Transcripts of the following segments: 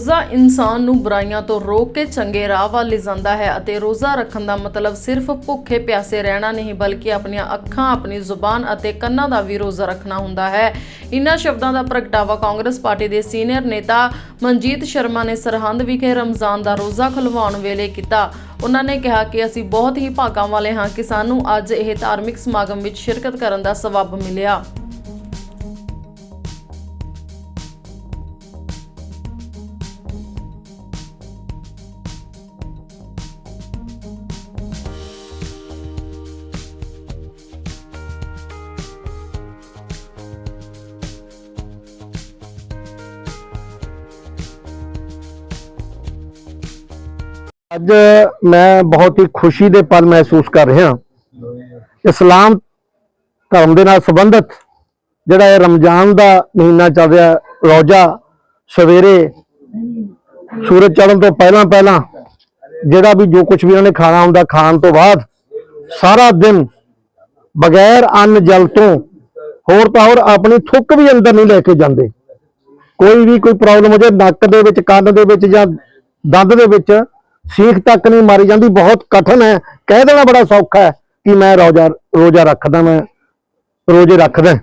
ਰੋਜ਼ਾ ਇਨਸਾਨ ਨੂੰ ਬੁਰਾਈਆਂ ਤੋਂ ਰੋਕ ਕੇ ਚੰਗੇ ਰਾਹ ਵੱਲ ਲਿਜਾਂਦਾ ਹੈ ਅਤੇ ਰੋਜ਼ਾ ਰੱਖਣ ਦਾ ਮਤਲਬ ਸਿਰਫ ਭੁੱਖੇ ਪਿਆਸੇ ਰਹਿਣਾ ਨਹੀਂ, ਬਲਕਿ ਆਪਣੀਆਂ ਅੱਖਾਂ, ਆਪਣੀ ਜ਼ੁਬਾਨ ਅਤੇ ਕੰਨਾਂ ਦਾ ਵੀ ਰੋਜ਼ਾ ਰੱਖਣਾ ਹੁੰਦਾ ਹੈ। ਇਨ੍ਹਾਂ ਸ਼ਬਦਾਂ ਦਾ ਪ੍ਰਗਟਾਵਾ ਕਾਂਗਰਸ ਪਾਰਟੀ ਦੇ ਸੀਨੀਅਰ ਨੇਤਾ ਮਨਜੀਤ ਸ਼ਰਮਾ ਨੇ ਸਰਹੰਦ ਵਿਖੇ ਰਮਜ਼ਾਨ ਦਾ ਰੋਜ਼ਾ ਖੁਲਵਾਉਣ ਵੇਲੇ ਕੀਤਾ। ਉਹਨਾਂ ਨੇ ਕਿਹਾ ਕਿ ਅਸੀਂ ਬਹੁਤ ਹੀ ਭਾਗਾਂ ਵਾਲੇ ਹਾਂ ਕਿ ਸਾਨੂੰ ਅੱਜ ਇਹ ਧਾਰਮਿਕ ਸਮਾਗਮ ਵਿੱਚ ਸ਼ਿਰਕਤ ਕਰਨ ਦਾ ਸਬੱਬ ਮਿਲਿਆ। ਅੱਜ ਮੈਂ ਬਹੁਤ ਹੀ ਖੁਸ਼ੀ ਦੇ ਪਲ ਮਹਿਸੂਸ ਕਰ ਰਿਹਾ ਇਸਲਾਮ ਧਰਮ ਦੇ ਨਾਲ ਸੰਬੰਧਿਤ ਜਿਹੜਾ ਇਹ ਰਮਜ਼ਾਨ ਦਾ ਮਹੀਨਾ ਚੱਲ ਰਿਹਾ, ਰੋਜ਼ਾ ਸਵੇਰੇ ਸੂਰਜ ਚੜ੍ਹਨ ਤੋਂ ਪਹਿਲਾਂ ਪਹਿਲਾਂ ਜਿਹੜਾ ਵੀ ਜੋ ਕੁਝ ਵੀ ਉਹਨਾਂ ਨੇ ਖਾਣਾ ਹੁੰਦਾ, ਖਾਣ ਤੋਂ ਬਾਅਦ ਸਾਰਾ ਦਿਨ ਬਗੈਰ ਅੰਨ ਜਲ ਤੋਂ ਹੋਰ ਤਾਂ ਹੋਰ ਆਪਣੀ ਥੁੱਕ ਵੀ ਅੰਦਰ ਨਹੀਂ ਲੈ ਕੇ ਜਾਂਦੇ। ਕੋਈ ਵੀ ਕੋਈ ਪ੍ਰੋਬਲਮ ਹੋ ਜਾਏ, ਨੱਕ ਦੇ ਵਿੱਚ, ਕੰਨ ਦੇ ਵਿੱਚ ਜਾਂ ਦੰਦ ਦੇ ਵਿੱਚ ਸੀਖ ਤੱਕ ਨਹੀਂ ਮਾਰੀ ਜਾਂਦੀ, ਬਹੁਤ ਕਠਿਨ ਹੈ। ਕਹਿ ਦੇਣਾ ਬੜਾ ਸੌਖਾ ਹੈ ਕਿ ਮੈਂ ਰੋਜ਼ਾ ਰੋਜ਼ਾ ਰੱਖਦਾ, ਮੈਂ ਰੋਜ਼ੇ ਰੱਖਦਾ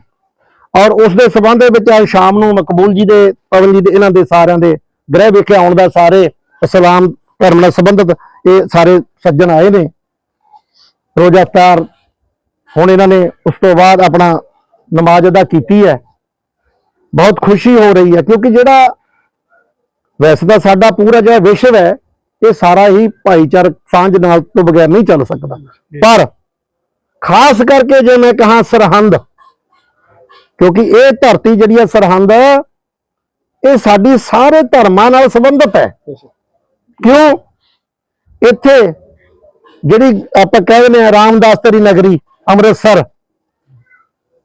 ਔਰ ਉਸ ਦੇ ਸਬੰਧ ਦੇ ਵਿੱਚ ਅੱਜ ਸ਼ਾਮ ਨੂੰ ਮਕਬੂਲ ਜੀ ਦੇ, ਪਵਨ ਜੀ ਦੇ, ਇਹਨਾਂ ਦੇ ਸਾਰਿਆਂ ਦੇ ਗ੍ਰਹਿ ਵਿਖੇ ਆਉਣ ਦਾ ਸਾਰੇ ਇਸਲਾਮ ਧਰਮ ਨਾਲ ਸੰਬੰਧਿਤ ਇਹ ਸਾਰੇ ਸੱਜਣ ਆਏ ਨੇ। ਰੋਜ਼ਾ ਇਫਤਾਰ ਹੁਣ ਇਹਨਾਂ ਨੇ ਉਸ ਤੋਂ ਬਾਅਦ ਆਪਣਾ ਨਮਾਜ਼ ਅਦਾ ਕੀਤੀ ਹੈ। ਬਹੁਤ ਖੁਸ਼ੀ ਹੋ ਰਹੀ ਹੈ ਕਿਉਂਕਿ ਜਿਹੜਾ ਵੈਸੇ ਤਾਂ ਸਾਡਾ ਪੂਰਾ ਜਿਹੜਾ ਵਿਸ਼ਵ ਹੈ ਇਹ ਸਾਰਾ ਹੀ ਭਾਈਚਾਰਕ ਸਾਂਝ ਨਾਲ ਤੋਂ ਬਗੈਰ ਨਹੀਂ ਚੱਲ ਸਕਦਾ। ਪਰ ਖਾਸ ਕਰਕੇ ਜੇ ਮੈਂ ਕਹਾਂ ਸਰਹੰਦ ਕਿਉਂਕਿ ਇਹ ਧਰਤੀ ਜਿਹੜੀ ਹੈ ਸਰਹੰਦ ਇਹ ਸਾਡੀ ਸਾਰੇ ਧਰਮਾਂ ਨਾਲ ਸੰਬੰਧਿਤ ਹੈ। ਕਿਉਂ? ਇੱਥੇ ਜਿਹੜੀ ਆਪਾਂ ਕਹਿੰਦੇ ਨੇ ਰਾਮਦਾਸ ਤੇਰੀ ਨਗਰੀ ਅੰਮ੍ਰਿਤਸਰ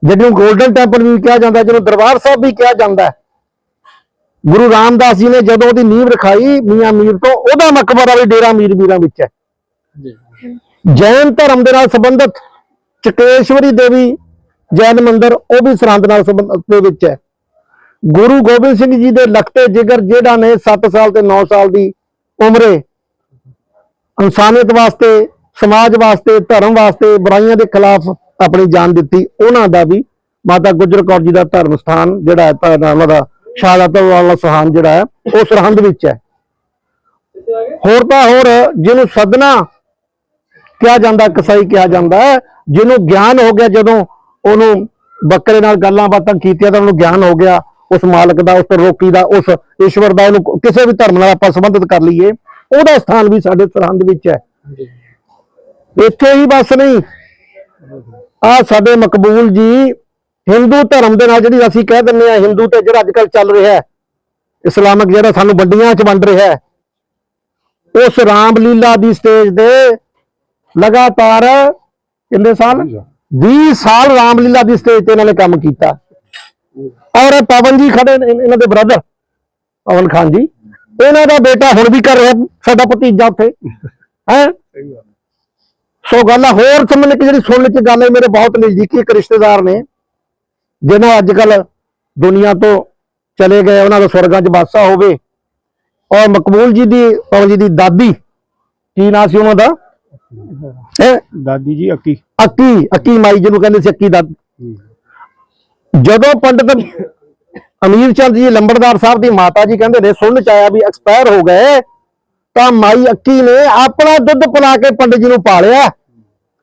ਜਿਹਨੂੰ 골ਡਨ ਟੈਂਪਲ ਵੀ ਕਿਹਾ ਜਾਂਦਾ ਜਿਹਨੂੰ ਦਰਬਾਰ ਸਾਹਿਬ ਵੀ ਕਿਹਾ ਜਾਂਦਾ ਗੁਰੂ ਰਾਮਦਾਸ ਜੀ ਨੇ ਜਦੋਂ ਉਹਦੀ ਨੀਂਹ ਰਖਾਈ ਮੀਆਂ ਮੀਰ ਤੋਂ ਉਹਦਾ ਮਕਬਰਾ ਵੀ ਡੇਰਾ ਮੀਰ ਮੀਰਾਂ ਵਿੱਚ ਹੈ। ਜੈਨ ਧਰਮ ਦੇ ਨਾਲ ਸੰਬੰਧਿਤ ਚਕੇਸ਼ਵਰੀ ਦੇਵੀ ਜੈਨ ਮੰਦਿਰ ਉਹ ਵੀ ਸਰਹੰਦ ਨਾਲ ਸੰਬੰਧਿਤ ਦੇ ਵਿੱਚ ਹੈ। ਗੁਰੂ ਗੋਬਿੰਦ ਸਿੰਘ ਜੀ ਦੇ ਲਖਤੇ ਜਿਗਰ ਜਿਹੜਾ ਨੇ 7 ਸਾਲ ਤੇ 9 ਸਾਲ ਦੀ ਉਮਰੇ ਇਨਸਾਨੀਅਤ ਵਾਸਤੇ ਸਮਾਜ ਵਾਸਤੇ ਧਰਮ ਵਾਸਤੇ ਬੁਰਾਈਆਂ ਦੇ ਖਿਲਾਫ ਆਪਣੀ ਜਾਨ ਦਿੱਤੀ। ਉਹਨਾਂ ਦਾ ਵੀ ਮਾਤਾ ਗੁਜਰ ਕੌਰ ਜੀ ਦਾ ਧਰਮ ਸਥਾਨ ਜਿਹੜਾ ਹੈ ਤਾਂ ਉਹਨਾਂ ਦਾ ਸ਼ਹਾਦਤ ਵਾਲਾ ਸਥਾਨ ਜਿਹੜਾ ਹੈ ਉਹ ਸਰਹੰਦ ਵਿੱਚ ਹੈ। ਹੋਰ ਤਾਂ ਹੋਰ ਜਿਹਨੂੰ ਸਦਨਾ ਕਿਹਾ ਜਾਂਦਾ ਕਸਾਈ ਕਿਹਾ ਜਾਂਦਾ ਜਿਹਨੂੰ ਗਿਆਨ ਹੋ ਗਿਆ ਜਦੋਂ ਉਹਨੂੰ ਬੱਕਰੇ ਨਾਲ ਗੱਲਾਂ ਬਾਤਾਂ ਕੀਤੀਆਂ ਤਾਂ ਉਹਨੂੰ ਗਿਆਨ ਹੋ ਗਿਆ ਉਸ ਮਾਲਕ ਦਾ ਉਸ ਰੋਕੀ ਦਾ ਉਸ ਈਸ਼ਵਰ ਦਾ ਉਹਨੂੰ ਕਿਸੇ ਵੀ ਧਰਮ ਨਾਲ ਆਪਾਂ ਸੰਬੰਧਿਤ ਕਰ ਲਈਏ ਉਹਦਾ ਸਥਾਨ ਵੀ ਸਾਡੇ ਸਰਹੰਦ ਵਿੱਚ ਹੈ। ਇੱਥੇ ਹੀ ਬਸ ਨਹੀਂ। ਆ ਸਾਡੇ ਮਕਬੂਲ ਜੀ ਹਿੰਦੂ ਧਰਮ ਦੇ ਨਾਲ ਜਿਹੜੀ ਅਸੀਂ ਕਹਿ ਦਿੰਦੇ ਆ ਹਿੰਦੂ ਤੇ ਜਿਹੜਾ ਅੱਜਕੱਲ ਚੱਲ ਰਿਹਾ ਹੈ ਇਸਲਾਮਿਕ ਜਿਹੜਾ ਸਾਨੂੰ ਵੰਡੀਆਂ 'ਚ ਵੰਡ ਰਿਹਾ ਹੈ ਉਸ ਰਾਮਲੀਲਾ ਦੀ ਸਟੇਜ ਦੇ ਲਗਾਤਾਰ ਕਿੰਨੇ ਸਾਲ? 20 ਸਾਲ। ਰਾਮਲੀਲਾ ਦੀ ਸਟੇਜ ਤੇ ਇਹਨਾਂ ਨੇ ਕੰਮ ਕੀਤਾ। ਔਰ ਪਵਨ ਜੀ ਖੜੇ ਨੇ ਇਹਨਾਂ ਦੇ ਬ੍ਰਦਰ ਪਵਨ ਖਾਨ ਜੀ। ਇਹਨਾਂ ਦਾ ਬੇਟਾ ਹੁਣ ਵੀ ਕਰ ਰਿਹਾ ਸਾਡਾ ਭਤੀਜਾ ਉੱਥੇ। ਹੈ? ਸੋ ਗੱਲ ਹੋਰ ਸਮਝ ਕਿ ਜਿਹੜੀ ਸੁਣਨ ਚ ਗੱਲ ਹੈ ਮੇਰੇ ਬਹੁਤ ਨਜ਼ਦੀਕੀ ਇੱਕ ਰਿਸ਼ਤੇਦਾਰ ਨੇ। ਜਿਹਨਾਂ ਅੱਜ ਕੱਲ ਦੁਨੀਆ ਤੋਂ ਚਲੇ ਗਏ ਉਹਨਾਂ ਦਾ ਸਵਰਗਾਂ 'ਚ ਵਾਸਾ ਹੋਵੇ ਔਰ ਮਕਬੂਲ ਜੀ ਦੀ ਪਵਨ ਜੀ ਦੀ ਦਾਦੀ ਕੀ ਨਾਂ ਸੀ ਉਹਨਾਂ ਦਾ? ਹੈਂ? ਦਾਦੀ ਜੀ ਅੱਕੀ। ਅੱਕੀ ਅੱਕੀ ਮਾਈ ਜਿਹਨੂੰ ਕਹਿੰਦੇ ਸੀ ਅੱਕੀ ਦਾ ਜਦੋਂ ਪੰਡਤ ਅਮੀਰ ਚੰਦ ਜੀ ਲੰਬੜਦਾਰ ਸਾਹਿਬ ਦੀ ਮਾਤਾ ਜੀ ਕਹਿੰਦੇ ਨੇ ਸੁਣਨ ਚ ਆਇਆ ਵੀ ਐਕਸਪਾਇਰ ਹੋ ਗਏ ਤਾਂ ਮਾਈ ਅੱਕੀ ਨੇ ਆਪਣਾ ਦੁੱਧ ਪਿਲਾ ਕੇ ਪੰਡਤ ਜੀ ਨੂੰ ਪਾਲਿਆ।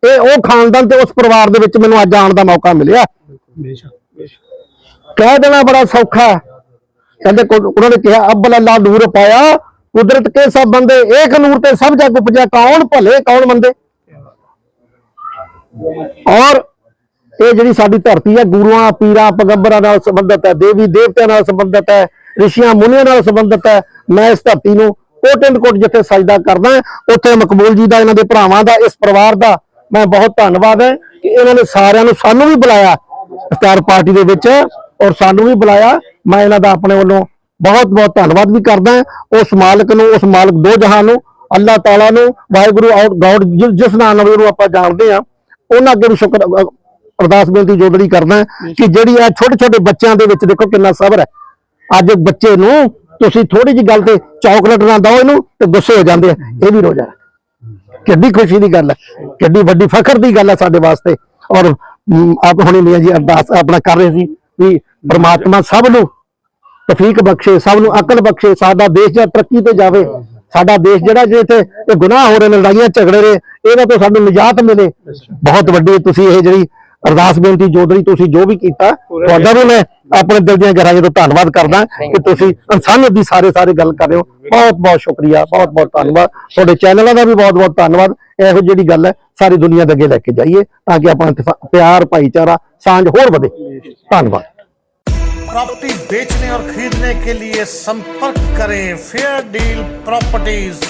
ਇਹ ਉਹ ਖਾਨਦਾਨ ਤੇ ਉਸ ਪਰਿਵਾਰ ਦੇ ਵਿੱਚ ਮੈਨੂੰ ਅੱਜ ਆਉਣ ਦਾ ਮੌਕਾ ਮਿਲਿਆ। ਕਹਿ ਦੇਣਾ ਬੜਾ ਸੌਖਾ ਹੈ। ਕਹਿੰਦੇ ਉਹਨਾਂ ਨੇ ਕਿਹਾ ਅੱਬਲ ਅੱਲਾ ਨੂਰ ਪਾਇਆ, ਕੁਦਰਤ ਕੇ ਸਭ ਬੰਦੇ, ਏਕ ਨੂਰ ਤੇ ਸਭ ਜਗ ਉਪਜਿਆ ਕੌਣ ਭਲੇ, ਕੌਣ ਮੰਦੇ? ਔਰ ਇਹ ਜਿਹੜੀ ਸਾਡੀ ਧਰਤੀ ਹੈ, ਗੁਰੂਆਂ, ਪੀਰਾਂ, ਪੈਗੰਬਰਾਂ ਨਾਲ ਸੰਬੰਧਿਤ ਹੈ, ਦੇਵੀ ਦੇਵਤਿਆਂ ਨਾਲ ਸੰਬੰਧਿਤ ਹੈ, ਰਿਸ਼ੀਆਂ ਮੁਨੀਆਂ ਨਾਲ ਸੰਬੰਧਿਤ ਹੈ। ਮੈਂ ਇਸ ਧਰਤੀ ਨੂੰ ਕੋਟ ਐਂਡ ਕੋਟ ਜਿੱਥੇ ਸਜਦਾ ਕਰਦਾ ਉੱਥੇ ਮਕਬੂਲ ਜੀ ਦਾ, ਇਹਨਾਂ ਦੇ ਭਰਾਵਾਂ ਦਾ, ਇਸ ਪਰਿਵਾਰ ਦਾ ਮੈਂ ਬਹੁਤ ਧੰਨਵਾਦ ਹੈ ਕਿ ਇਹਨਾਂ ਨੇ ਸਾਰਿਆਂ ਨੂੰ ਸਾਨੂੰ ਵੀ ਬੁਲਾਇਆ। ਇਫਤਾਰ ਪਾਰਟੀ ਦੇ ਵਿੱਚ ਔਰ ਸਾਨੂੰ ਵੀ ਬੁਲਾਇਆ। ਮੈਂ ਇਹਨਾਂ ਦਾ ਆਪਣੇ ਵੱਲੋਂ ਬਹੁਤ ਬਹੁਤ ਧੰਨਵਾਦ ਵੀ ਕਰਦਾ ਉਸ ਮਾਲਕ ਨੂੰ, ਉਸ ਮਾਲਕ ਦੋ ਜਹਾਨ ਨੂੰ, ਅੱਲਾਹ ਤਾਲਾ ਨੂੰ, ਵਾਹਿਗੁਰੂ ਔਰ ਗੋਡ ਜਿਸ- ਜਿਸ ਨਾਮ ਨਾਲ ਉਹਨੂੰ ਆਪਾਂ ਜਾਣਦੇ ਆ ਉਹਨਾਂ ਅੱਗੇ ਵੀ ਸ਼ੁਕਰ, ਅ- ਅਰਦਾਸ ਬੇਨਤੀ ਜੋਦੜੀ ਕਰਦਾ ਕਿ ਜਿਹੜੀ ਇਹ ਛੋਟੇ ਛੋਟੇ ਬੱਚਿਆਂ ਦੇ ਵਿੱਚ ਦੇਖੋ ਕਿੰਨਾ ਸਬਰ ਹੈ। ਅੱਜ ਬੱਚੇ ਨੂੰ ਤੁਸੀਂ ਥੋੜੀ ਜਿਹੀ ਗੱਲ ਤੇ ਚਾਕਲੇਟ ਨਾ ਦਿਓ ਇਹਨੂੰ ਤੇ ਗੁੱਸੇ ਹੋ ਜਾਂਦੇ ਆ। ਇਹ ਵੀ ਰੋਜ਼ਾ ਕਿੱਡੀ ਖੁਸ਼ੀ ਦੀ ਗੱਲ ਹੈ। ਕਿੱਡੀ ਵੱਡੀ ਫਖਰ ਦੀ ਗੱਲ ਹੈ ਸਾਡੇ ਵਾਸਤੇ। ਔਰ ਆਪ ਹੁਣੇ ਮੀਆਂ ਜੀ ਅਰਦਾਸ ਆਪਣਾ ਕਰ ਰਹੇ ਸੀ। ਵੀ ਪ੍ਰਮਾਤਮਾ ਸਭ ਨੂੰ ਤਫੀਕ ਬਖਸ਼ੇ, ਸਭ ਨੂੰ ਅਕਲ ਬਖਸ਼ੇ, ਸਾਡਾ ਦੇਸ਼ ਜਿਹੜਾ ਤਰੱਕੀ ਤੇ ਜਾਵੇ, ਸਾਡਾ ਦੇਸ਼ ਜਿਹੜਾ ਜਿੱਥੇ ਇਹ ਗੁਨਾਹ ਹੋ ਰਹੇ ਨੇ, ਲੜਾਈਆਂ ਝਗੜੇ ਰਹੇ ਇਹਨਾਂ ਤੋਂ ਸਾਨੂੰ ਨਿਜਾਤ ਮਿਲੇ। ਬਹੁਤ ਵੱਡੀ ਤੁਸੀਂ ਇਹ ਜਿਹੜੀ ਅਰਦਾਸ ਬੇਨਤੀ ਜੋਦਰੀ ਤੁਸੀਂ ਜੋ ਵੀ ਕੀਤਾ, ਤੁਹਾਡਾ ਵੀ ਮੈਂ ਆਪਣੇ ਦਿਲ ਦੀਆਂ ਗਹਿਰਾਈਆਂ ਤੋਂ ਧੰਨਵਾਦ ਕਰਦਾ ਕਿ ਤੁਸੀਂ ਇਨਸਾਨੀਅਤ ਦੀ ਸਾਰੇ ਸਾਰੇ ਗੱਲ ਕਰ ਰਹੇ ਹੋ। ਬਹੁਤ ਬਹੁਤ ਸ਼ੁਕਰੀਆ ਬਹੁਤ ਬਹੁਤ ਧੰਨਵਾਦ। ਤੁਹਾਡੇ ਚੈਨਲਾਂ ਦਾ ਵੀ ਬਹੁਤ ਬਹੁਤ ਧੰਨਵਾਦ। ਇਹੋ ਜਿਹੜੀ ਗੱਲ ਹੈ ਸਾਰੀ ਦੁਨੀਆ ਦੇ ਅੱਗੇ ਲੈ ਕੇ ਜਾਈਏ ਤਾਂ ਕਿ ਆਪਣਾ ਇਤਫਾ- ਪਿਆਰ ਭਾਈਚਾਰਾ ਸਾਂਝ ਹੋਰ ਵਧੇ ਧੰਨਵਾਦ प्रॉपर्टी बेचने और खरीदने के लिए संपर्क करें फेयर डील प्रॉपर्टीज